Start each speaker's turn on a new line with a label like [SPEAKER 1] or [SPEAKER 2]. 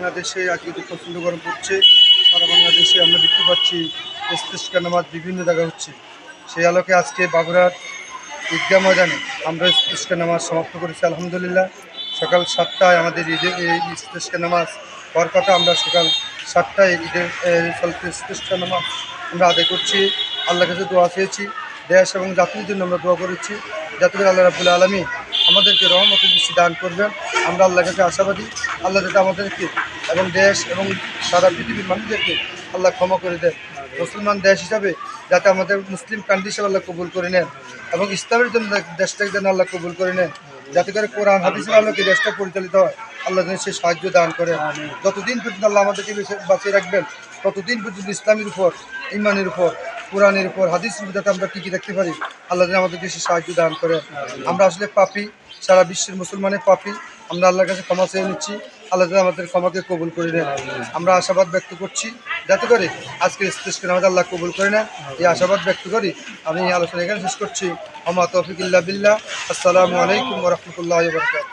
[SPEAKER 1] বাংলাদেশে আজকে তো প্রচণ্ড গরম পড়ছে। সারা বাংলাদেশে আমরা দেখতে পাচ্ছি ইস্তেস্কা নামাজ বিভিন্ন জায়গায় হচ্ছে। সেই আলোকে আজকে বাগুড়ার ঈদগাহ ময়দানে আমরা ইস্তেস্কা নামাজ সমাপ্ত করেছি, আলহামদুলিল্লাহ। সকাল সাতটায় আমাদের ঈদের এই ইস্তেস্কা নামাজ হওয়ার কথা আমরা সকাল সাতটায় ঈদের ইস্তেস্কা নামাজ আমরা আদায় করছি। আল্লাহ কাছে দোয়া চেয়েছি। দেশ এবং জাতির জন্য আমরা দোয়া করেছি। যাতে করে আল্লাহ রাবুল আলমী আমাদেরকে রহমতের দৃষ্টি দান করবেন। আমরা আল্লাহ কাছে আশাবাদী। আল্লাহ যাতে আমাদেরকে এবং দেশ এবং সারা পৃথিবীর মানুষদেরকে আল্লাহ ক্ষমা করে দেন। মুসলমান দেশ হিসাবে যাতে আমাদের মুসলিম কান্ট্রি হিসেবে আল্লাহ কবুল করে নেন এবং ইসলামের জন্য দেশটাকে যেন আল্লাহ কবুল করে নেন। যাতে করে কোরআন হাদিসের আলোকে দেশটা পরিচালিত হয়, আল্লাহ যেন সে সাহায্য দান করেন। যতদিন পর্যন্ত আল্লাহ আমাদেরকে বেঁচে- বাঁচিয়ে রাখবেন, ততদিন পর্যন্ত ইসলামের উপর ইমানের উপর কোরআনের উপর, হাদিস উপর আমরা আমরা টিকে দেখতে পারি, আল্লাহ যেন আমাদেরকে সে সাহায্য দান করে। আমরা আসলে পাপি, সারা বিশ্বের মুসলমানের পাপি। আমরা আল্লাহর কাছে ক্ষমা চেয়ে নিচ্ছি, আল্লাহ আমাদের ক্ষমাকে কবুল করে নেন আমরা আশাবাদ ব্যক্ত করছি, যাতে করে আজকে স্টেজকে আমাদের আল্লাহ কবুল করে নেন এই আশাবাদ ব্যক্ত করি, আমি এই আলোচনা এখানে শেষ করছি। আমা তৌফিক ইল্লা বিল্লাহ। আসসালামু আলাইকুম রহমতুল্লাহ বরকাত